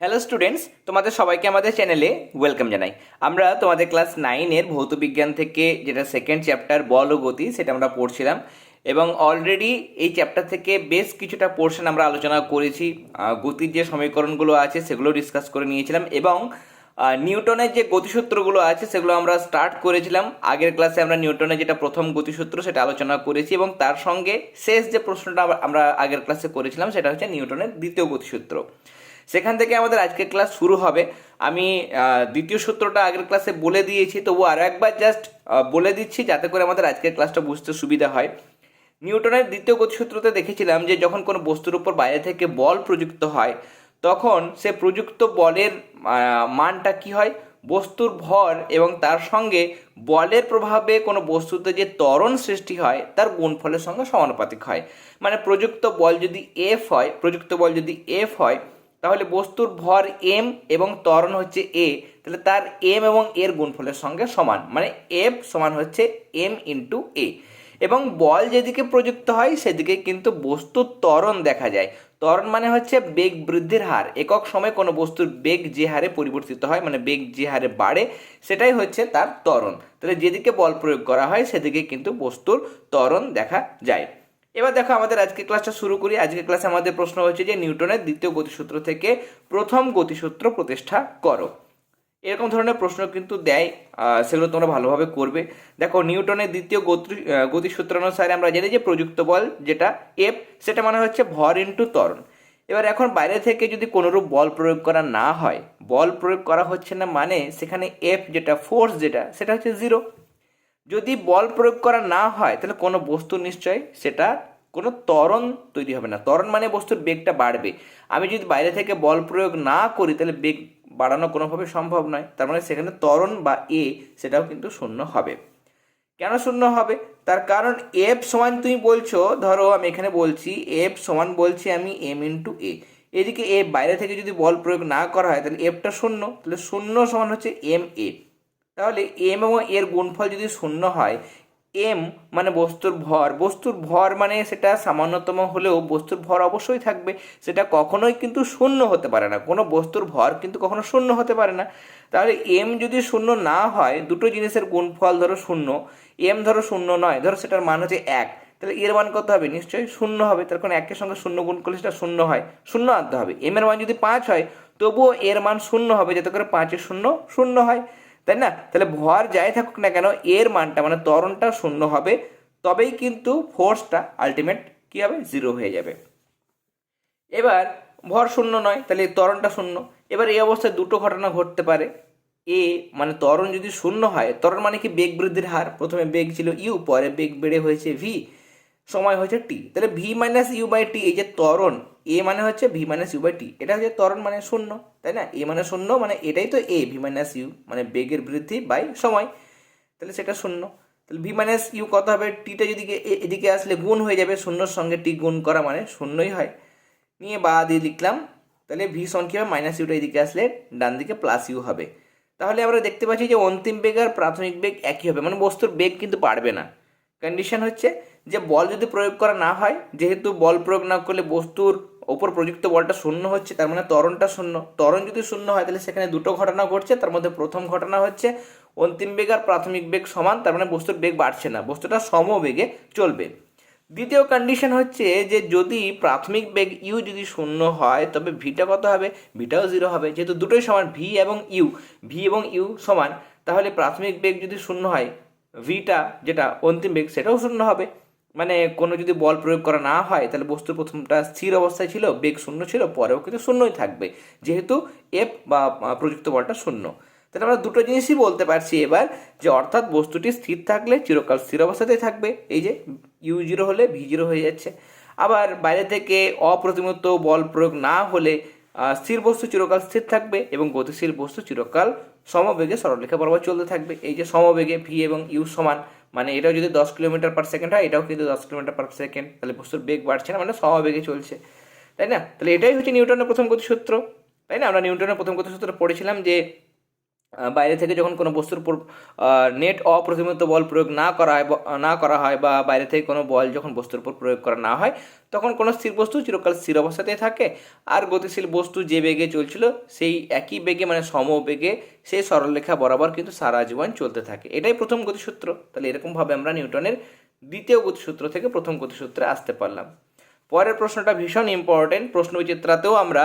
Hello students তোমাদের সবাইকে আমাদের চ্যানেলে ওয়েলকাম জানাই। আমরা তোমাদের ক্লাস নাইনের ভৌত বিজ্ঞান থেকে যেটা সেকেন্ড চ্যাপ্টার বল ও গতি, সেটা আমরা পড়ছিলাম। এবং অলরেডি এই চ্যাপ্টার থেকে বেশ কিছুটা পোর্শন আমরা আলোচনা করেছি। গতির যে সমীকরণগুলো আছে, সেগুলো ডিসকাস করে নিয়েছিলাম। এবং নিউটনের যে গতিসূত্রগুলো আছে, সেগুলো আমরা স্টার্ট করেছিলাম। আগের ক্লাসে আমরা নিউটনের যেটা প্রথম গতিসূত্র, সেটা আলোচনা করেছি। এবং তার সঙ্গে শেষ যে প্রশ্নটা আমরা- আগের ক্লাসে করেছিলাম, সেটা হচ্ছে নিউটনের দ্বিতীয় গতিসূত্র। সেখান থেকে আমাদের আজকের ক্লাস শুরু হবে। আমি দ্বিতীয় সূত্রটা আগের ক্লাসে বলে দিয়েছি তবু আরও একবার জাস্ট বলে দিচ্ছি যাতে করে আমাদের আজকের ক্লাসটা বুঝতে সুবিধা হয়। নিউটনের দ্বিতীয় গতিসূত্রতে দেখেছিলাম যে, যখন কোনো বস্তুর উপর বাইরে থেকে বল প্রযুক্ত হয়, তখন সে প্রযুক্ত বলের মানটা কি হয়? বস্তুর ভর এবং তার সঙ্গে বলের প্রভাবে কোনো বস্তুতে যে ত্বরণ সৃষ্টি হয়, তার গুণফলের সঙ্গে সমানুপাতিক হয়। মানে প্রযুক্ত বল যদি এফ হয়, প্রযুক্ত বল যদি এফ হয় তাহলে বস্তুর ভর এম এবং ত্বরণ হচ্ছে এ তাহলে তার এম এবং এর গুণফলের সঙ্গে সমান মানে এফ সমান হচ্ছে এম ইন্টু এ এবং বল যেদিকে প্রযুক্ত হয়, সেদিকে কিন্তু বস্তুর ত্বরণ দেখা যায়। ত্বরণ মানে হচ্ছে বেগ বৃদ্ধির হার। একক সময় কোনো বস্তুর বেগ যে হারে পরিবর্তিত হয় মানে বেগ যে হারে বাড়ে, সেটাই হচ্ছে তার ত্বরণ। তাহলে যেদিকে বল প্রয়োগ করা হয়, সেদিকে কিন্তু বস্তুর ত্বরণ দেখা যায়। এবার দেখো আমাদের আজকে ক্লাসটা শুরু করি। আজকে ক্লাসে আমাদের প্রশ্ন হচ্ছে যে নিউটনের দ্বিতীয় গতিসূত্র থেকে প্রথম গতিসূত্র প্রতিষ্ঠা করো। এরকম ধরনের প্রশ্ন কিন্তু দেয় সেগুলো তোমরা ভালোভাবে করবে। দেখো, নিউটনের দ্বিতীয় গতি গতিসূত্র অনুসারে আমরা জানি যে প্রযুক্ত বল যেটা এফ সেটা মানে হচ্ছে ভর ইন্টু ত্বরণ। এবার এখন বাইরে থেকে যদি কোনোরূপ বল প্রয়োগ করা না হয়, বল প্রয়োগ করা হচ্ছে না মানে সেখানে এফ যেটা ফোর্স যেটা, সেটা হচ্ছে জিরো যদি বল প্রয়োগ করা না হয়, তাহলে কোনো বস্তু নিশ্চয় সেটা কোনো ত্বরণ তৈরি হবে না। ত্বরণ মানে বস্তুর বেগটা বাড়বে। আমি যদি বাইরে থেকে বল প্রয়োগ না করি, তাহলে বেগ বাড়ানো কোনোভাবে সম্ভব নয়। তার মানে সেখানে ত্বরণ বা এ সেটাও কিন্তু শূন্য হবে। কেন শূন্য হবে? তার কারণ এফ সমান তুমি বলছো, ধরো আমি এখানে বলছি, এফ সমান বলছি আমি এম ইন্টু এ। এদিকে এ বাইরে থেকে যদি বল প্রয়োগ না করা হয়, তাহলে এফটা শূন্য। তাহলে শূন্য সমান হচ্ছে এম এ। তাহলে এম এবং এর গুণফল যদি শূন্য হয় এম মানে বস্তুর ভর। বস্তুর ভর মানে সেটা সামান্যতম হলেও বস্তুর ভর অবশ্যই থাকবে। সেটা কখনোই কিন্তু শূন্য হতে পারে না। কোনো বস্তুর ভর কিন্তু কখনো শূন্য হতে পারে না। তাহলে এম যদি শূন্য না হয়, দুটো জিনিসের গুণফল ধরো শূন্য এম ধরো শূন্য নয়, ধরো সেটার মান হচ্ছে এক। তাহলে এর মান কত হবে? নিশ্চয়ই শূন্য হবে। তার কারণ একের সঙ্গে শূন্য গুণ করলে সেটা শূন্য হয়। শূন্য আনতে হবে। এম এর মান যদি পাঁচ হয়, তবুও এর মান শূন্য হবে, যাতে করে পাঁচের শূন্য শূন্য হয়। তাই না? তাহলে ভর যাই থাকুক না কেন, এর মানটা মানে ত্বরণটা শূন্য হবে, তবেই কিন্তু ফোর্সটা আলটিমেট কী হবে? জিরো হয়ে যাবে। এবার ভর শূন্য নয়, তাহলে ত্বরণটা শূন্য। এবার এই অবস্থায় দুটো ঘটনা ঘটতে পারে। এ মানে ত্বরণ যদি শূন্য হয়, ত্বরণ মানে কি? বেগ বৃদ্ধির হার। প্রথমে বেগ ছিল ইউ, পরে বেগ বেড়ে হয়েছে ভি সময় হয়েছে টি তাহলে V minus U by T এই যে ত্বরণ এ মানে হচ্ছে V minus U by T এটা হচ্ছে ত্বরণ মানে শূন্য, তাই না? এ মানে শূন্য মানে এটাই তো এ ভি মাইনাস ইউ মানে বেগের বৃদ্ধি বাই সময়, তাহলে সেটা শূন্য, তাহলে ভি মাইনাস ইউ কত হবে? টিটা যদি এদিকে আসলে গুণ হয়ে যাবে, শূন্যর সঙ্গে টি গুণ করা মানে শূন্যই হয়, নিয়ে বা দিয়ে লিখলাম, তাহলে ভি সন কী হবে? মাইনাস ইউটা এদিকে আসলে ডান দিকে প্লাস ইউ হবে, তাহলে আমরা দেখতে পাচ্ছি যে অন্তিম বেগ আর প্রাথমিক বেগ একই হবে মানে বস্তুর বেগ কিন্তু বাড়বে না কন্ডিশন হচ্ছে যে বল যদি প্রয়োগ করা না হয়, যেহেতু বল প্রয়োগ না করলে বস্তুর ওপর প্রযুক্ত বলটা শূন্য হচ্ছে, তার মানে ত্বরণটা শূন্য। ত্বরণ যদি শূন্য হয়, তাহলে সেখানে দুটো ঘটনা ঘটছে, তার মধ্যে প্রথম ঘটনা হচ্ছে অন্তিম বেগ আর প্রাথমিক বেগ সমান, তার মানে বস্তুর বেগ বাড়ছে না, বস্তুটা সমবেগে চলবে। দ্বিতীয় কন্ডিশন হচ্ছে যে যদি প্রাথমিক বেগ ইউ যদি শূন্য হয়, তবে ভিটা কত হবে? ভিটাও জিরো হবে। যেহেতু দুটোই সমান, ভি এবং ইউ, ভি এবং ইউ সমান, তাহলে প্রাথমিক বেগ যদি শূন্য হয়, ভিটা যেটা অন্তিম বেগ, সেটাও শূন্য হবে। মানে কোনো যদি বল প্রয়োগ করা না হয়, তাহলে বস্তুর প্রথমটা স্থির অবস্থায় ছিল, বেগ শূন্য ছিল, পরেও কিন্তু শূন্যই থাকবে। যেহেতু এফ বা প্রযুক্ত বলটা শূন্য। তাহলে আমরা দুটো জিনিসই বলতে পারছি এবার, যে অর্থাৎ বস্তুটি স্থির থাকলে চিরকাল স্থির অবস্থাতেই থাকবে। এই যে ইউ জিরো হলে ভি জিরো হয়ে যাচ্ছে। আবার বাইরে থেকে অপ্রতিমত বল প্রয়োগ না হলে স্থির বস্তু চিরকাল স্থির থাকবে এবং গতিশীল বস্তু চিরকাল সমবেগে সরলরেখা বরাবর চলতে থাকবে। এই যে সমবেগে ভি এবং ইউ সমান মানে এটাও যদি দশ কিলোমিটার পার সেকেন্ড হয়, এটাও কিন্তু দশ কিলোমিটার পার সেকেন্ড তাহলে বস্তুর বেগ বাড়ছে না মানে সমবেগে চলছে। তাই না? তাহলে এটাই হচ্ছে নিউটনের প্রথম গতিসূত্র। তাই না? আমরা নিউটনের প্রথম গতিসূত্র পড়েছিলাম যে বাইরে থেকে যখন কোনো বস্তুর উপর নেট অপ্রতিমিত বল প্রয়োগ না করা হয় না করা হয় বা বাইরে থেকে কোনো বল যখন বস্তুর উপর প্রয়োগ করা না হয়, তখন কোনো স্থির বস্তু চিরকাল স্থির অবস্থাতেই থাকে। আর গতিশীল বস্তু যে বেগে চলছিল, সেই একই বেগে মানে সম বেগে সেই সরলরেখা বরাবর কিন্তু সারা জীবন চলতে থাকে। এটাই প্রথম গতিসূত্র। তাহলে এরকমভাবে আমরা নিউটনের দ্বিতীয় গতিসূত্র থেকে প্রথম গতিসূত্রে আসতে পারলাম। পরের প্রশ্নটা ভীষণ ইম্পর্টেন্ট প্রশ্ন বিচিত্রাতেও আমরা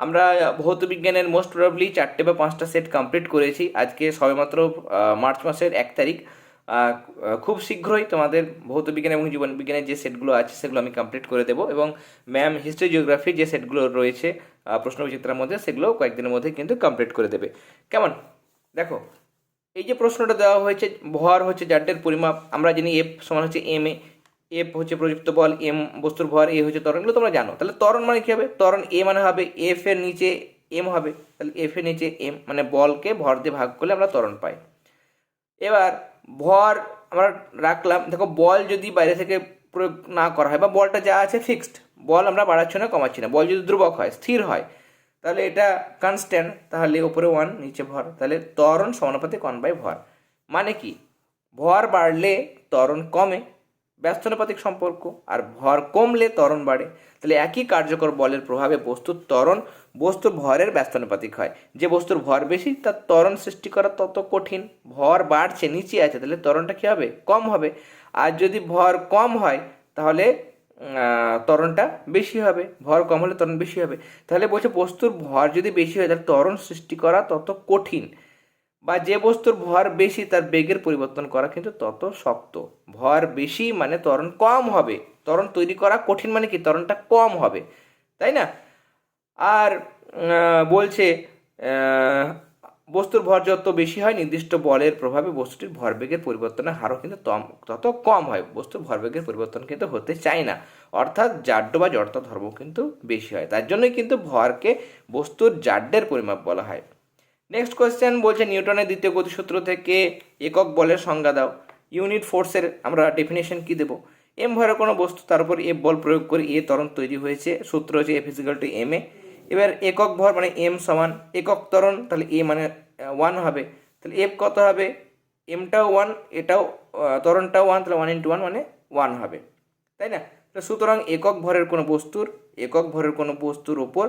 আমরা ভৌত বিজ্ঞানের মোস্ট প্রবাবলি চারটে বা পাঁচটা সেট কমপ্লিট করেছি। আজকে সবেমাত্র মার্চ মাসের এক তারিখ। খুব শীঘ্রই তোমাদের ভৌত বিজ্ঞান এবং জীবন বিজ্ঞানের যে সেটগুলো আছে, সেগুলো আমি কমপ্লিট করে দেবো এবং ম্যাম হিস্ট্রি জিওগ্রাফি যে সেটগুলো রয়েছে প্রশ্ন বিচিত্রার মধ্যে সেগুলো কয়েকদিনের মধ্যে কিন্তু কমপ্লিট করে দেবে। কেমন? দেখো, এই যে প্রশ্নটা দেওয়া হয়েছে, ভর হচ্ছে জাড্ডের পরিমাপ, আমরা জানি এফ সমান হচ্ছে এম এ এফ হচ্ছে প্রযুক্ত বল, এম বস্তুর ভর, এ হচ্ছে ত্বরণ, এগুলো তোমরা জানো। তাহলে ত্বরণ মানে কী হবে? ত্বরণ এ মানে হবে, এফ এর নিচে এম হবে। তাহলে এফ এর নিচে এম মানে বলকে ভর দিয়ে ভাগ করলে আমরা ত্বরণ পাই। এবার ভর আমরা রাখলাম। দেখো, বল যদি বাইরে থেকে প্রয়োগ না করা হয় বা বলটা যা আছে ফিক্সড বল আমরা বাড়াচ্ছি না, কমাচ্ছি না। বল যদি ধ্রুবক হয়, স্থির হয়, তাহলে এটা কনস্ট্যান্ট তাহলে উপরে ওয়ান নিচে ভর। তাহলে ত্বরণ সমানুপাতিক ওয়ান বাই ভর। মানে কি? ভর বাড়লে ত্বরণ কমে ব্যস্তানুপাতিক সম্পর্ক আর ভর কমলে ত্বরণ বাড়ে, তাহলে একই কার্যকর বলের প্রভাবে বস্তুর ত্বরণ বস্তুর ভরের ব্যস্তানুপাতিক হয়। যে বস্তুর ভর বেশি, তার ত্বরণ সৃষ্টি করা তত কঠিন। ভর বাড়ছে নিচে আছে, তাহলে ত্বরণটা কী হবে? কম হবে। আর যদি ভর কম হয়, তাহলে ত্বরণটা বেশি হবে। ভর কম হলে ত্বরণ বেশি হবে। তাহলে বলছে বস্তুর ভর যদি বেশি হয়, তাহলে ত্বরণ সৃষ্টি করা তত কঠিন। বা যে বস্তুর ভর বেশি তার বেগের পরিবর্তন করা কিন্তু তত শক্ত। ভর বেশি মানে ত্বরণ কম হবে। ত্বরণ তৈরি করা কঠিন মানে কি? ত্বরণটা কম হবে। তাই না? আর বলছে বস্তুর ভর যত বেশি হয়, নির্দিষ্ট বলের প্রভাবে বস্তুটির ভরবেগের পরিবর্তনের হারও কিন্তু তত কম হয়। বস্তুর ভরবেগের পরিবর্তন কিন্তু হতে চায় না। অর্থাৎ জাড্য বা জড়তা ধর্ম কিন্তু বেশি হয়। তার জন্যই কিন্তু ভরকে বস্তুর জাড্যের পরিমাপ বলা হয়। নেক্সট কোয়েশ্চেন বলছে নিউটনের দ্বিতীয় গতিসূত্র থেকে একক বলের সংজ্ঞা দাও। ইউনিট ফোর্সের আমরা ডেফিনেশন কি দেবো? এম ভরের কোনো বস্তু তার উপর এ বল প্রয়োগ করে এ তরণ তৈরি হয়েছে। সূত্র হচ্ছে F equal to M A এবার একক ভর মানে এম সমান একক তরণ তাহলে এ মানে ওয়ান হবে। তাহলে এফ কত হবে? এমটাও ওয়ান এটাও আহ, ত্বরণটাও ওয়ান তাহলে ওয়ান ইন্টু ওয়ান মানে ওয়ান হবে। তাই না? সুতরাং একক ভরের কোনো বস্তুর একক ভরের কোনো বস্তুর ওপর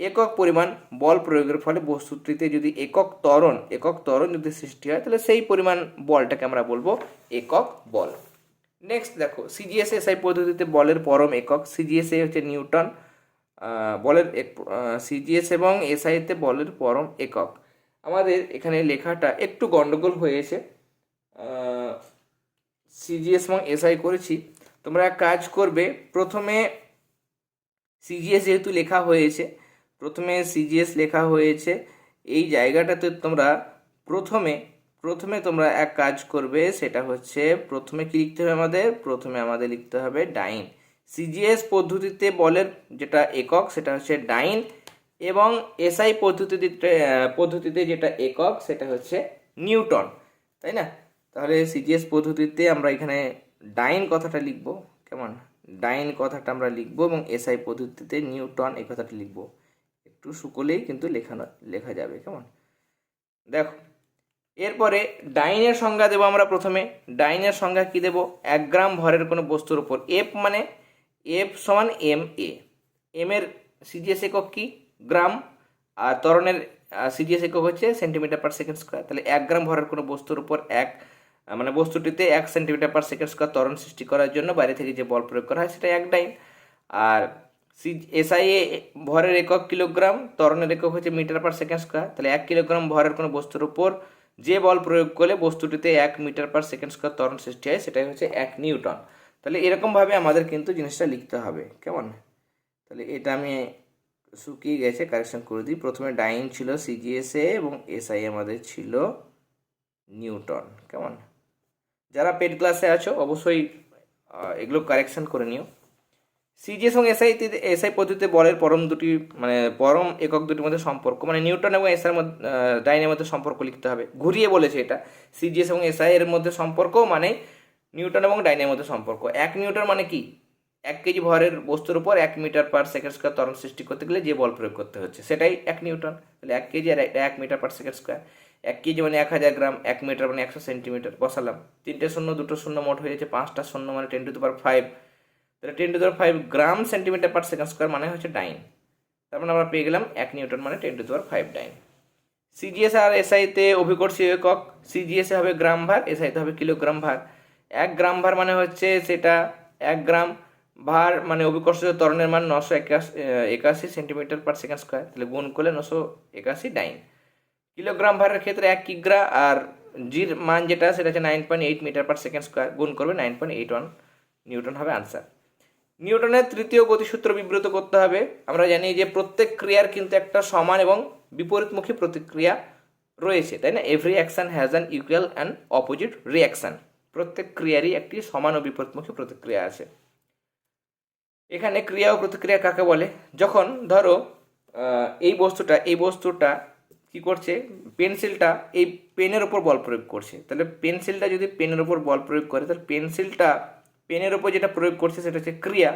একক পরিমাণ বল প্রয়োগের ফলে বস্তুটিতে যদি একক ত্বরণ একক ত্বরণ যদি সৃষ্টি হয়, তাহলে সেই পরিমাণ বলটাকে আমরা বলব একক বল। নেক্সট দেখো সিজিএস এসআই পদ্ধতিতে বলের পরম একক। সিজিএসএ হচ্ছে নিউটন বলের সিজিএস এবং এসআইতে বলের পরম একক। আমাদের এখানে লেখাটা একটু গন্ডগোল হয়েছে সিজিএস এবং এসআই করেছি। তোমরা কাজ করবে, প্রথমে সিজিএস যেহেতু লেখা হয়েছে প্রথমে সিজিএস লেখা হয়েছে। এই জায়গাটাতে তোমরা প্রথমে প্রথমে তোমরা এক কাজ করবে, সেটা হচ্ছে প্রথমে কি লিখতে হবে আমাদের? প্রথমে আমাদের লিখতে হবে ডাইন। সিজিএস পদ্ধতিতে বলের যেটা একক, সেটা হচ্ছে ডাইন এবং এসআই পদ্ধতিতে পদ্ধতিতে যেটা একক, সেটা হচ্ছে নিউটন, তাই না? তাহলে সিজিএস পদ্ধতিতে আমরা এখানে ডাইন কথাটা লিখব, কেমন? ডাইন কথাটা আমরা লিখব এবং এসআই পদ্ধতিতে নিউটন এই কথাটা লিখব। একটু শুকলেই কিন্তু লেখানো, লেখা যাবে, কেমন? দেখো, এরপরে ডাইনের সংজ্ঞা দেবো আমরা প্রথমে। ডাইনের সংজ্ঞা কি দেবো? এক গ্রাম ভরের কোনো বস্তুর উপর। এফ মানে এফ সমান এম এ এম এর সিজিএস একক কি? গ্রাম। আর ত্বরণের সিজিএস একক হচ্ছে সেন্টিমিটার পার সেকেন্ড স্কোয়ার। তাহলে এক গ্রাম ভরের কোনো বস্তুর উপর এক মানে বস্তুটিতে এক সেন্টিমিটার পার সেকেন্ড স্কোয়ার ত্বরণ সৃষ্টি করার জন্য বাইরে থেকে যে বল প্রয়োগ করা হয় সেটা এক ডাইন। আর সি এসআইএ ভরের একক কিলোগ্রাম, ত্বরণের একক হচ্ছে মিটার পার সেকেন্ড স্কোয়ার। তাহলে এক কিলোগ্রাম ভরের কোনো বস্তুর উপর যে বল প্রয়োগ করলে বস্তুটিতে এক মিটার পার সেকেন্ড স্কোয়ার ত্বরণ সৃষ্টি হয়, সেটাই হচ্ছে এক নিউটন। তাহলে এরকমভাবে আমাদের কিন্তু জিনিসটা লিখতে হবে, কেমন? তাহলে এটা আমি শুকিয়ে গেছে কারেকশন করে দিই। প্রথমে ডাইন ছিল সিজিএসএ এবং এসআই আমাদের ছিল নিউটন, কেমন? যারা পেড ক্লাসে আছো, অবশ্যই এগুলো কারেকশন করে নিও। সিজিএস এবং এসআই এসআই পদ্ধতিতে বলের পরম দুটি মানে পরম একক দুটির মধ্যে সম্পর্ক মানে নিউটন এবং এসআই মধ্যে ডাইনের মধ্যে সম্পর্ক লিখতে হবে। ঘুরিয়ে বলেছে এটা। সিজিএস এবং এসআই এর মধ্যে সম্পর্ক মানে নিউটন এবং ডাইনের মধ্যে সম্পর্ক। এক নিউটন মানে কি? এক কেজি ভরের বস্তুর উপর এক মিটার পার সেকেন্ড স্কোয়ার ত্বরণ সৃষ্টি করতে গেলে যে বল প্রয়োগ করতে হচ্ছে, সেটাই এক নিউটন তাহলে এক কেজি আর এক মিটার পার সেকেন্ড স্কোয়ার। এক কেজি মানে এক হাজার গ্রাম, এক মিটার মানে একশো সেন্টিমিটার। বসালাম। তিনটে শূন্য, দুটো শূন্য মোট হয়ে যাচ্ছে পাঁচটা শূন্য মানে টেন টু পার ফাইভ তাহলে ten to five gram centimetre per second square মানে হচ্ছে ডাইন তারপর আমরা পেয়ে গেলাম এক নিউটন মানে ten to power five dyne CGS আর এসআইতে অভিকর্ষীয় একক। সিজিএসে হবে গ্রাম ভার এসআইতে হবে কিলোগ্রাম ভার। এক গ্রাম ভার মানে হচ্ছে সেটা এক গ্রাম ভার মানে অভিকর্ষীয় ত্বরণের মান নশো একাশি সেন্টিমিটার পার সেকেন্ড স্কোয়ার তাহলে গুণ করলে নশো একাশি ডাইন কিলোগ্রাম ভারের ক্ষেত্রে এক কিগ্রা আর জির মান যেটা সেটা হচ্ছে nine point eight metre per second square গুণ করবে nine point eight one newton হবে আনসার নিউটনের তৃতীয় গতিসূত্র বিবৃত করতে হবে। আমরা জানি যে প্রত্যেক ক্রিয়ার কিন্তু একটা সমান এবং বিপরীতমুখী প্রতিক্রিয়া রয়েছে, তাই না? Every action has an equal and opposite reaction প্রত্যেক ক্রিয়ারই একটি সমান ও বিপরীতমুখী প্রতিক্রিয়া আছে। এখানে ক্রিয়া ও প্রতিক্রিয়া কাকে বলে? যখন ধরো এই বস্তুটা এই বস্তুটা কি করছে? পেন্সিলটা এই পেনের ওপর বল প্রয়োগ করছে। তাহলে পেন্সিলটা যদি পেনের ওপর বল প্রয়োগ করে, তাহলে পেন্সিলটা পেনের ওপর যেটা প্রয়োগ করছে সেটা হচ্ছে ক্রিয়া।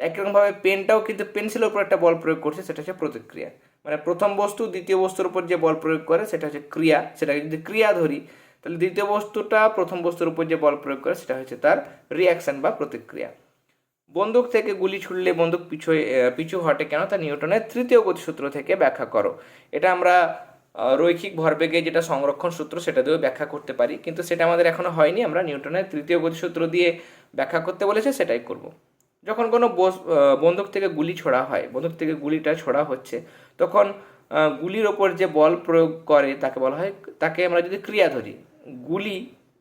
একরকমভাবে পেনটাও কিন্তু পেন্সিলের উপর একটা বল প্রয়োগ করছে, সেটা হচ্ছে প্রতিক্রিয়া। মানে প্রথম বস্তু, দ্বিতীয় বস্তুর উপর যে বল প্রয়োগ করে, সেটা হচ্ছে ক্রিয়া। সেটাকে যদি ক্রিয়া ধরি, তাহলে দ্বিতীয় বস্তুটা প্রথম বস্তুর উপর যে বল প্রয়োগ করে, সেটা হচ্ছে তার রিয়াকশন বা প্রতিক্রিয়া। বন্দুক থেকে গুলি ছুড়লে বন্দুক পিছু পিছু হটে কেন? তা নিউটনের তৃতীয় গতিসূত্র থেকে ব্যাখ্যা করো। এটা আমরা রৈখিক ভরবেগে যেটা সংরক্ষণ সূত্র, সেটা দিয়েও ব্যাখ্যা করতে পারি। কিন্তু সেটা আমাদের এখনও হয়নি। আমরা নিউটনের তৃতীয় গতিসূত্র দিয়ে ব্যাখ্যা করতে বলেছে, সেটাই করব। যখন কোনো বন্দুক থেকে গুলি ছোড়া হয়, বন্দুক থেকে গুলিটা ছোড়া হচ্ছে, তখন গুলির ওপর যে বল প্রয়োগ করে, তাকে বলা হয়, তাকে আমরা যদি ক্রিয়া ধরি, গুলি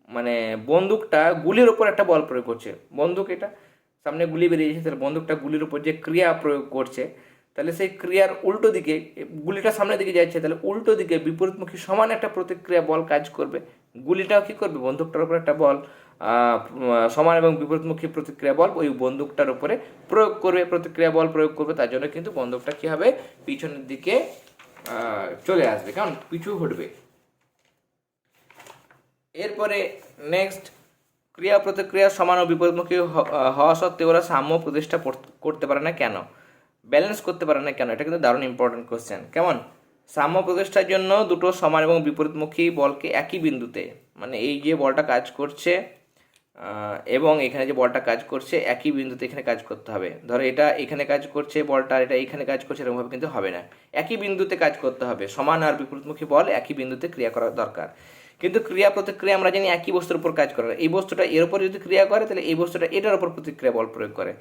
মানে বন্দুকটা গুলির ওপর একটা বল প্রয়োগ করছে। বন্দুক এটা, সামনে গুলি বেরিয়েছে তাহলে বন্দুকটা গুলির ওপর যে ক্রিয়া প্রয়োগ করছে, তাহলে সেই ক্রিয়ার উল্টো দিকে, গুলিটা সামনের দিকে যাচ্ছে, তাহলে উল্টো দিকে বিপরীতমুখী সমান একটা প্রতিক্রিয়া বল কাজ করবে। গুলিটাও কি করবে? বন্দুকটার উপর একটা বল সমান এবং বিপরীতমুখী প্রতিক্রিয়া বল ওই বন্দুকটার উপরে প্রয়োগ করবে, প্রতিক্রিয়া বল প্রয়োগ করবে, তার জন্য কিন্তু বন্দুকটা কি হবে? পিছনের দিকে চলে আসবে। কারণ পিছু হটবে। এরপরে নেক্সট ক্রিয়া প্রতিক্রিয়া সমান ও বিপরীতমুখী হওয়া সত্ত্বেও ওরা সাম্য প্রতিষ্ঠা করতে পারে না কেন? ব্যালেন্স করতে পারে না কেন? এটা কিন্তু দারুণ ইম্পর্টেন্ট কোশ্চেন কেমন? সাম্য প্রতিষ্ঠার জন্য দুটো সমান এবং বিপরীতমুখী বলকে একই বিন্দুতে মানে এই যে বলটা কাজ করছে এবং এখানে যে বলটা কাজ করছে, একই বিন্দুতে এখানে কাজ করতে হবে। ধরো এটা এখানে কাজ করছে বলটা এটা এখানে কাজ করছে, এরকমভাবে কিন্তু হবে না। একই বিন্দুতে কাজ করতে হবে। সমান আর বিপরীতমুখী বল, একই বিন্দুতে ক্রিয়া করা দরকার। কিন্তু ক্রিয়া প্রতিক্রিয়া আমরা জানি একই বস্তুর উপর কাজ করে এই বস্তুটা এর উপর যদি ক্রিয়া করে, তাহলে এই বস্তুটা এটার উপর প্রতিক্রিয়া বল প্রয়োগ করে।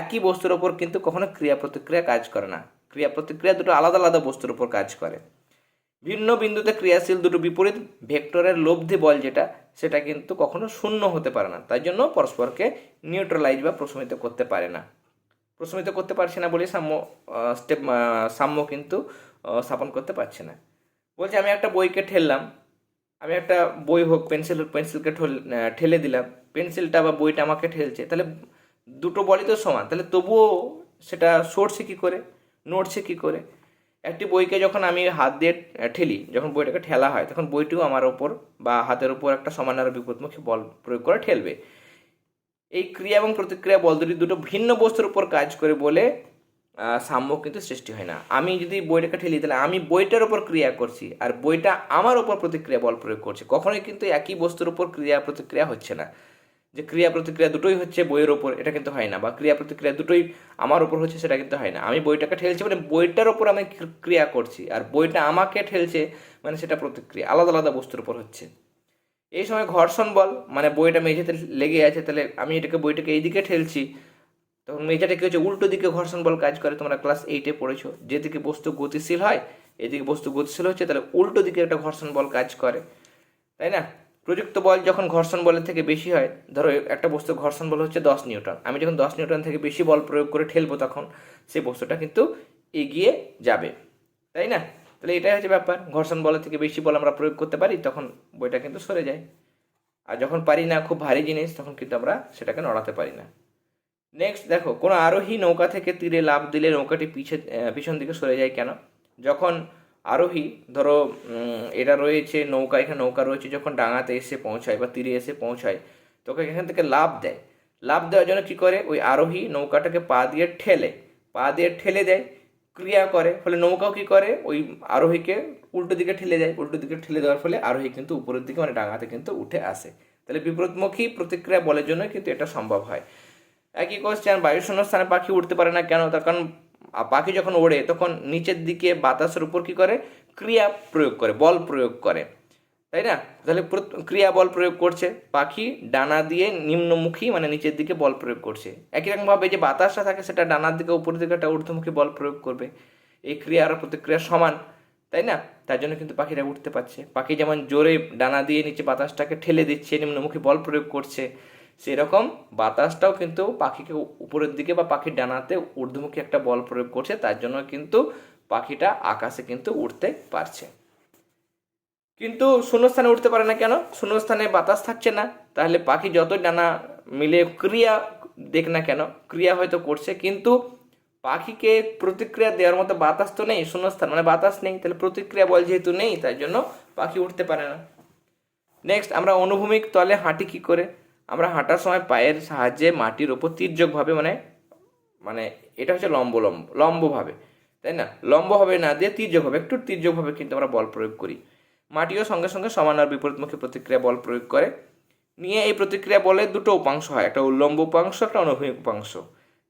একই বস্তুর উপর কিন্তু কখনো ক্রিয়া প্রতিক্রিয়া কাজ করে না। ক্রিয়া প্রতিক্রিয়া দুটো আলাদা আলাদা বস্তুর উপর কাজ করে। ভিন্ন বিন্দুতে ক্রিয়াশীল দুটো বিপরীত ভেক্টরের লব্ধি বল যেটা সেটা কিন্তু কখনো শূন্য হতে পারে না। তাই জন্য পরস্পরকে নিউট্রালাইজ বা প্রশমিত করতে পারে না। প্রশমিত করতে পারছে না বলে সাম্য স্টেপ সাম্য কিন্তু স্থাপন করতে পারছে না। বলছে, আমি একটা বইকে ঠেললাম। আমি একটা বই হোক, পেন্সিল হোক পেন্সিলকে ঠেল- দিলাম। পেন্সিলটা বা বইটা আমাকে ঠেলছে। তাহলে দুটো বলই তো সমান। তাহলে তবুও সেটা সরছে কী করে? নড়ছে কী করে? একটি বইকে যখন আমি হাত দিয়ে ঠেলি, যখন বইটাকে ঠেলা হয়, তখন বইটিও আমার ওপর বা হাতের ওপর একটা সমান আর বিপদমুখী বল প্রয়োগ করে ঠেলবে। এই ক্রিয়া এবং প্রতিক্রিয়া বল দুটি দুটো ভিন্ন বস্তুর উপর কাজ করে বলে সাম্য কিন্তু সৃষ্টি হয় না। আমি যদি বইটাকে ঠেলি, তাহলে আমি বইটার উপর ক্রিয়া করছি আর বইটা আমার উপর প্রতিক্রিয়া বল প্রয়োগ করছে। কখনোই কিন্তু একই বস্তুর উপর ক্রিয়া প্রতিক্রিয়া হচ্ছে না। যে ক্রিয়া প্রতিক্রিয়া দুটোই হচ্ছে বইয়ের ওপর, এটা কিন্তু হয় না, বা ক্রিয়া প্রতিক্রিয়া দুটোই আমার ওপর হচ্ছে, সেটা কিন্তু হয় না। আমি বইটাকে ঠেলছি মানে বইটার ওপর আমি ক্রিয়া করছি, আর বইটা আমাকে ঠেলছে মানে সেটা প্রতিক্রিয়া, আলাদা আলাদা বস্তুর উপর হচ্ছে। এই সময় ঘর্ষণ বল মানে বইটা মেঝেতে লেগে আছে, তাহলে আমি এটাকে, বইটাকে এইদিকে ঠেলছি, তখন মেঝেটা কি হচ্ছে, উল্টো দিকে ঘর্ষণ বল কাজ করে, তোমরা ক্লাস এইটে পড়েছো যেদিকে বস্তু গতিশীল হয় এদিকে বস্তু গতিশীল হচ্ছে, তাহলে উল্টো দিকে একটা ঘর্ষণ বল কাজ করে, তাই না? প্রযুক্ত বল যখন ঘর্ষণ বলের থেকে বেশি হয়, ধরো একটা বস্তু ঘর্ষণ বল হচ্ছে দশ নিউটন। আমি যখন দশ নিউটন থেকে বেশি বল প্রয়োগ করে ঠেলবো তখন সেই বস্তুটা কিন্তু এগিয়ে যাবে। তাই না? তাহলে এটাই হচ্ছে ব্যাপার। ঘর্ষণ বলের থেকে বেশি বল আমরা প্রয়োগ করতে পারি, তখন বইটা কিন্তু সরে যায়। আর যখন পারি না খুব ভারী জিনিস, তখন কিন্তু আমরা সেটাকে নড়াতে পারি না। নেক্সট দেখো, কোনো আরোহী নৌকা থেকে তীরে লাভ দিলে নৌকাটি পিছে পিছন দিকে সরে যায় কেন? যখন আরোহী, ধরো এটা রয়েছে, নৌকা, এখানে নৌকা রয়েছে, যখন ডাঙাতে এসে পৌঁছায় বা তীরে এসে পৌঁছায় তখন এখান থেকে লাভ দেয়। লাভ দেওয়ার জন্য কী করে? ওই আরোহী নৌকাটাকে পা দিয়ে ঠেলে, পা দিয়ে ঠেলে দেয়, ক্রিয়া করে, ফলে নৌকাও কী করে? ওই আরোহীকে উল্টো দিকে ঠেলে দেয়, উল্টো দিকে ঠেলে দেওয়ার ফলে আরোহী কিন্তু উপরের দিকে মানে ডাঙাতে কিন্তু উঠে আসে। তাহলে বিপরীতমুখী প্রতিক্রিয়া বলের জন্য কিন্তু এটা সম্ভব হয়। একই কোশ্চেন বায়ুশূন্য স্থানে পাখি উঠতে পারে না কেন? তার কারণ পাখি যখন ওড়ে, তখন নিচের দিকে বাতাসের উপর কি করে? ক্রিয়া প্রয়োগ করে, বল প্রয়োগ করে। তাই না? তাহলে ক্রিয়া বল প্রয়োগ করছে, পাখি ডানা দিয়ে নিম্নমুখী মানে নিচের দিকে বল প্রয়োগ করছে। একই রকমভাবে যে বাতাসটা থাকে, সেটা ডানার দিকে উপরের দিকে একটা ঊর্ধ্বমুখী বল প্রয়োগ করবে। এই ক্রিয়া আর প্রতিক্রিয়া সমান, তাই না? তার জন্য কিন্তু পাখিরা উঠতে পারছে। পাখি যেমন জোরে ডানা দিয়ে নিচে বাতাসটাকে ঠেলে দিচ্ছে, নিম্নমুখী বল প্রয়োগ করছে সেরকম বাতাসটাও কিন্তু পাখিকে উপরের দিকে বা পাখির ডানাতে ঊর্ধ্বমুখী একটা বল প্রয়োগ করছে, তার জন্য কিন্তু পাখিটা আকাশে কিন্তু উঠতে পারছে। কিন্তু শূন্যস্থানে উঠতে পারে না কেন? শূন্যস্থানে বাতাস থাকছে না। তাহলে পাখি যত ডানা মিলে ক্রিয়া দেখ না কেন, ক্রিয়া হয়তো করছে, কিন্তু পাখিকে প্রতিক্রিয়া দেওয়ার মতো বাতাস তো নেই, শূন্যস্থান মানে বাতাস নেই, তাহলে প্রতিক্রিয়া বল যেহেতু নেই, তাই জন্য পাখি উঠতে পারে না। নেক্সট আমরা অনুভূমিক তলে হাঁটি কি করে? আমরা হাঁটার সময় পায়ের সাহায্যে মাটির ওপর তির্যকভাবে মানে মানে এটা হচ্ছে লম্ব লম্ব, লম্বভাবে, তাই না? লম্বভাবে না দিয়ে তির্যকভাবে, একটু তির্যকভাবে কিন্তু আমরা বল প্রয়োগ করি। মাটিও সঙ্গে সঙ্গে সমান আর বিপরীতমুখী প্রতিক্রিয়া বল প্রয়োগ করে। নিয়ে এই প্রতিক্রিয়া বলে দুটো উপাংশ হয়, একটা উল্লম্ব উপাংশ, একটা অনুভূমিক উপাংশ।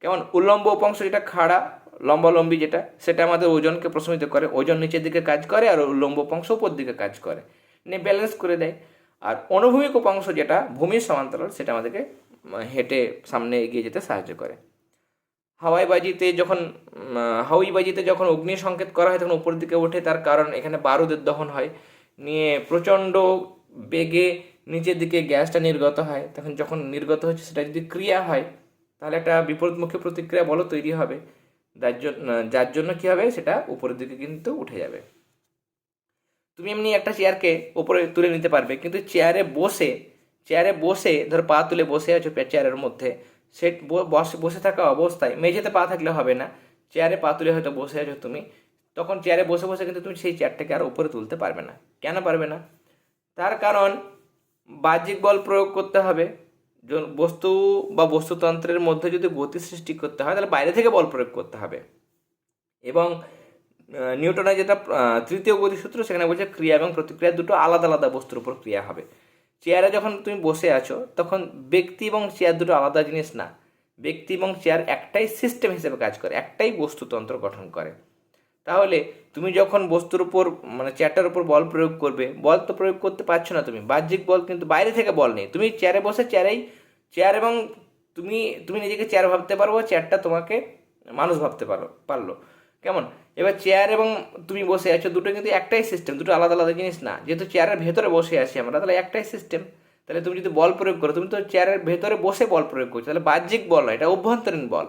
কেমন? উল্লম্ব উপাংশ যেটা খাড়া, লম্বালম্বি যেটা, সেটা আমাদের ওজনকে প্রশমিত করে, ওজন নিচের দিকে কাজ করে আর উল্লম্ব উপাংশ উপর দিকে কাজ করে। নিয়ে ব্যালেন্স করে দেয়। আর অনুভূমিক উপাংশ যেটা ভূমির সমান্তরাল সেটা আমাদেরকে হেঁটে সামনে এগিয়ে যেতে সাহায্য করে। হাওয়াই বাজিতে যখন উম, হাওয়াই বাজিতে যখন অগ্নি সংকেত করা হয় তখন উপর দিকে ওঠে তার কারণ এখানে বারুদের দহন হয়। নিয়ে প্রচণ্ড বেগে নিচের দিকে গ্যাসটা নির্গত হয়। তখন যখন নির্গত হচ্ছে সেটা যদি ক্রিয়া হয় তাহলে একটা বিপরীতমুখী প্রতিক্রিয়া বলো তৈরি হবে। যার জন্য যার জন্য কী হবে সেটা উপরের দিকে কিন্তু উঠে যাবে। তুমি এমনি একটা চেয়ারকে ওপরে তুলে নিতে পারবে, কিন্তু চেয়ারে বসে চেয়ারে বসে, ধর পা তুলে বসে আছো চেয়ারের মধ্যে, সে বসে বসে থাকা অবস্থায় মেঝেতে পা থাকলে হবে না চেয়ারে পা তুলে হয়তো বসে আছো তুমি, তখন চেয়ারে বসে বসে কিন্তু তুমি সেই চেয়ারটাকে আর উপরে তুলতে পারবে না, কেন পারবে না? তার কারণ বাহ্যিক বল প্রয়োগ করতে হবে বস্তু বা বস্তুতন্ত্রের মধ্যে যদি গতি সৃষ্টি করতে হয়, তাহলে বাইরে থেকে বল প্রয়োগ করতে হবে, এবং নিউটনের যেটা তৃতীয় গতিসূত্র সেখানে বলছে ক্রিয়া এবং প্রতিক্রিয়া দুটো আলাদা আলাদা বস্তুর উপর ক্রিয়া হবে। চেয়ারে যখন তুমি বসে আছো, তখন ব্যক্তি এবং চেয়ার দুটো আলাদা জিনিস না। ব্যক্তি এবং চেয়ার একটাই সিস্টেম হিসেবে কাজ করে, একটাই বস্তুতন্ত্র গঠন করে। তাহলে তুমি যখন বস্তুর উপর মানে চেয়ারটার উপর বল প্রয়োগ করবে, বল তো প্রয়োগ করতে পারছ না তুমি, বাহ্যিক বল কিন্তু বাইরে থেকে বল নেই। তুমি চেয়ারে বসে চেয়ারেই চেয়ার এবং তুমি তুমি নিজেকে চেয়ার ভাবতে পারো চেয়ারটা তোমাকে মানুষ ভাবতে পারো, পারল। কেমন? এবার চেয়ার এবং তুমি বসে আছো, দুটো কিন্তু একটাই সিস্টেম দুটো আলাদা আলাদা জিনিস না। যেহেতু চেয়ারের ভেতরে বসে আছি আমরা, তাহলে একটাই সিস্টেম তাহলে তুমি যদি বল প্রয়োগ করো, তুমি তো চেয়ারের ভেতরে বসে বল প্রয়োগ করছ, তাহলে বাহ্যিক বল নয় এটা অভ্যন্তরীণ বল।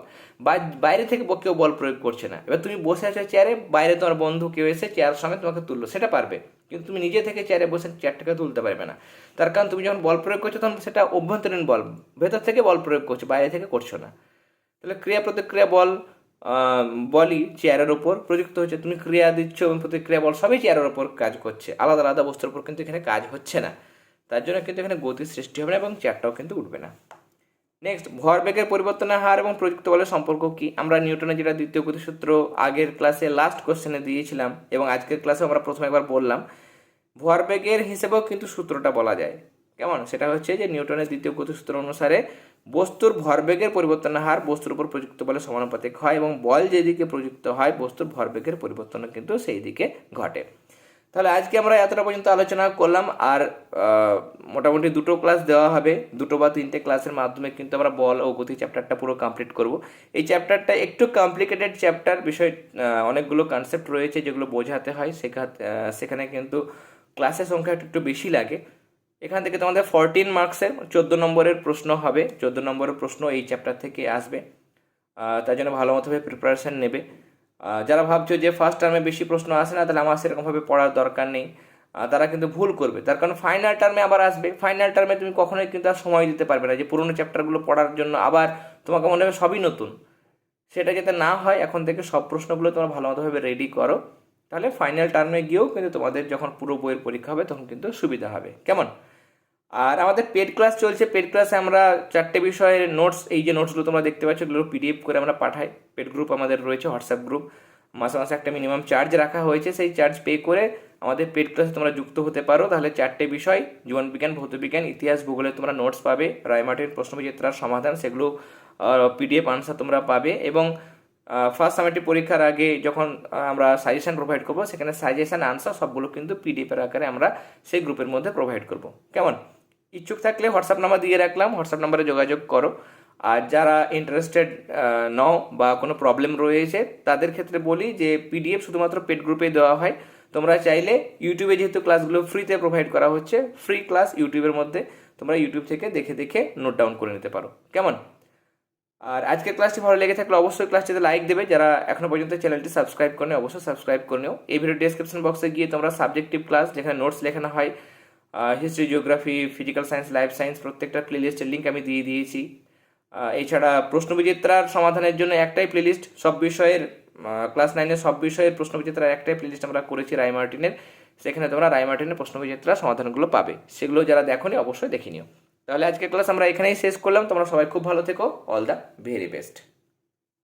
বাইরে থেকে কেউ বল প্রয়োগ করছে না। এবার তুমি বসে আছো চেয়ারে বাইরে তোমার বন্ধু কেউ এসে চেয়ার সঙ্গে তোমাকে তুললো, সেটা পারবে। কিন্তু তুমি নিজে থেকে চেয়ারে বসে চেয়ারটাকে তুলতে পারবে না। তার কারণ তুমি যখন বল প্রয়োগ করছ, তখন সেটা অভ্যন্তরীণ বল, ভেতর থেকে বল প্রয়োগ করছ, বাইরে থেকে করছ না। তাহলে ক্রিয়া প্রতিক্রিয়া বল বলই চেয়ারের ওপর প্রযুক্ত হচ্ছে, তুমি ক্রিয়া দিচ্ছ এবং প্রতিক্রিয়া বল সবই চেয়ারের ওপর কাজ করছে। আলাদা আলাদা বস্তুর উপর কিন্তু এখানে কাজ হচ্ছে না। তার জন্য কিন্তু এখানে গতির সৃষ্টি হবে না এবং চেয়ারটাও কিন্তু উঠবে না। নেক্সট ভরবেগের পরিবর্তনের হার এবং প্রযুক্ত বলের সম্পর্ক কি? আমরা নিউটনের যেটা দ্বিতীয় গতিসূত্র আগের ক্লাসে লাস্ট কোশ্চেনে দিয়েছিলাম এবং আজকের ক্লাসে আমরা প্রথমে একবার বললাম ভরবেগের হিসেবেও কিন্তু সূত্রটা বলা যায়। কেমন? সেটা হচ্ছে যে নিউটনের দ্বিতীয় গতিসূত্র অনুসারে বস্তুর ভরবেগের পরিবর্তনের হার বস্তুর উপর প্রযুক্ত বলে সমানুপাতিক হয় এবং বল যেদিকে প্রযুক্ত হয়, বস্তুর ভরবেগের পরিবর্তন কিন্তু সেই দিকে ঘটে। তাহলে আজকে আমরা এতটা পর্যন্ত আলোচনা করলাম আর মোটামুটি দুটো ক্লাস দেওয়া হবে। দুটো বা তিনটে ক্লাসের মাধ্যমে কিন্তু আমরা বল ও গতি চ্যাপ্টারটা পুরো কমপ্লিট করব। এই চ্যাপ্টারটা একটু কমপ্লিকেটেড চ্যাপ্টার বিষয় অনেকগুলো কনসেপ্ট রয়েছে যেগুলো বোঝাতে হয় সেখানে কিন্তু ক্লাসের সংখ্যা একটু বেশি লাগে। এখান থেকে তোমাদের ফরটিন মার্কসের চোদ্দ নম্বরের প্রশ্ন হবে। চোদ্দ নম্বরের প্রশ্ন এই চ্যাপ্টার থেকে আসবে। তার জন্য ভালো মতোভাবে প্রিপারেশান নেবে। যারা ভাবছ যে ফার্স্ট টার্মে বেশি প্রশ্ন আসে না, তাহলে আমার সেরকমভাবে পড়ার দরকার নেই। তারা কিন্তু ভুল করবে। তার কারণ ফাইনাল টার্মে আবার আসবে। ফাইনাল টার্মে তুমি কখনোই কিন্তু আর সময় দিতে পারবে না যে পুরোনো চ্যাপ্টারগুলো পড়ার জন্য আবার তোমাকে মনে হবে সবই নতুন। সেটা যাতে না হয়, এখন থেকে সব প্রশ্নগুলো তোমরা ভালো মতোভাবে রেডি করো। তাহলে ফাইনাল টার্মে গিয়েও কিন্তু তোমাদের যখন পুরো বইয়ের পরীক্ষা হবে, তখন কিন্তু সুবিধা হবে। কেমন? আর আমাদের পেড ক্লাস চলছে পেড ক্লাসে আমরা চারটে বিষয়ের নোটস এই যে নোটসগুলো তোমরা দেখতে পাচ্ছ, এগুলো পিডিএফ করে আমরা পাঠাই। পেড গ্রুপ আমাদের রয়েছে হোয়াটসঅ্যাপ গ্রুপ মাসে মাসে একটা মিনিমাম চার্জ রাখা হয়েছে, সেই চার্জ পে করে আমাদের পেড ক্লাসে তোমরা যুক্ত হতে পারো। তাহলে চারটে বিষয় জীবনবিজ্ঞান ভৌতবিজ্ঞান ইতিহাস, ভূগোলে তোমরা নোটস পাবে রায়মার্টিন প্রশ্নবিচিত্রার সমাধান, সেগুলো পিডিএফ আনসার তোমরা পাবে এবং ফার্স্ট সামেটিভ পরীক্ষার আগে যখন আমরা সাজেশন প্রোভাইড করব, সেখানে সাজেশন আনসার সবগুলো কিন্তু পিডিএফের আকারে আমরা সেই গ্রুপের মধ্যে প্রোভাইড করব। কেমন? ইচ্ছুক থাকলে হোয়াটসঅ্যাপ নাম্বার দিয়ে রাখলাম, হোয়াটসঅ্যাপ নাম্বারে যোগাযোগ করো। আর যারা ইন্টারেস্টেড নও বা কোনো প্রবলেম রয়েছে, তাদের ক্ষেত্রে বলি যে পিডিএফ শুধুমাত্র পেড গ্রুপে দেওয়া হয়। তোমরা চাইলে ইউটিউবে যেহেতু ক্লাসগুলো ফ্রিতে প্রোভাইড করা হচ্ছে ফ্রি ক্লাস ইউটিউবের মধ্যে তোমরা ইউটিউব থেকে দেখে দেখে নোট ডাউন করে নিতে পারো। কেমন? আর আজকের ক্লাসটি ভালো লেগে থাকলে অবশ্যই ক্লাসটিতে লাইক দেবে। যারা এখনও পর্যন্ত চ্যানেলটি সাবস্ক্রাইব করেনি, অবশ্যই সাবস্ক্রাইব করে নিও। এই ভিডিও ডেসক্রিপশন বক্সে গিয়ে তোমরা সাবজেক্টিভ ক্লাস যেখানে নোটস লেখানো হয় history geography physical science life science প্রত্যেকটা প্লেলিস্টের লিঙ্ক আমি দিয়ে দিয়েছি। এছাড়া প্রশ্নবিচিত্রার সমাধানের জন্য একটাই প্লেলিস্ট সব বিষয়ের ক্লাস নাইনের সব বিষয়ের প্রশ্নবিচিত্রার একটাই প্লেলিস্ট আমরা করেছি রায় মার্টিনের। সেখানে তোমরা রায় মার্টিনের প্রশ্নবিচিত্রার সমাধানগুলো পাবে। সেগুলো যারা দেখোনি, অবশ্যই দেখে নিও। তাহলে আজকের ক্লাস আমরা এখানেই শেষ করলাম। তোমরা সবাই খুব ভালো থেকো। All the very best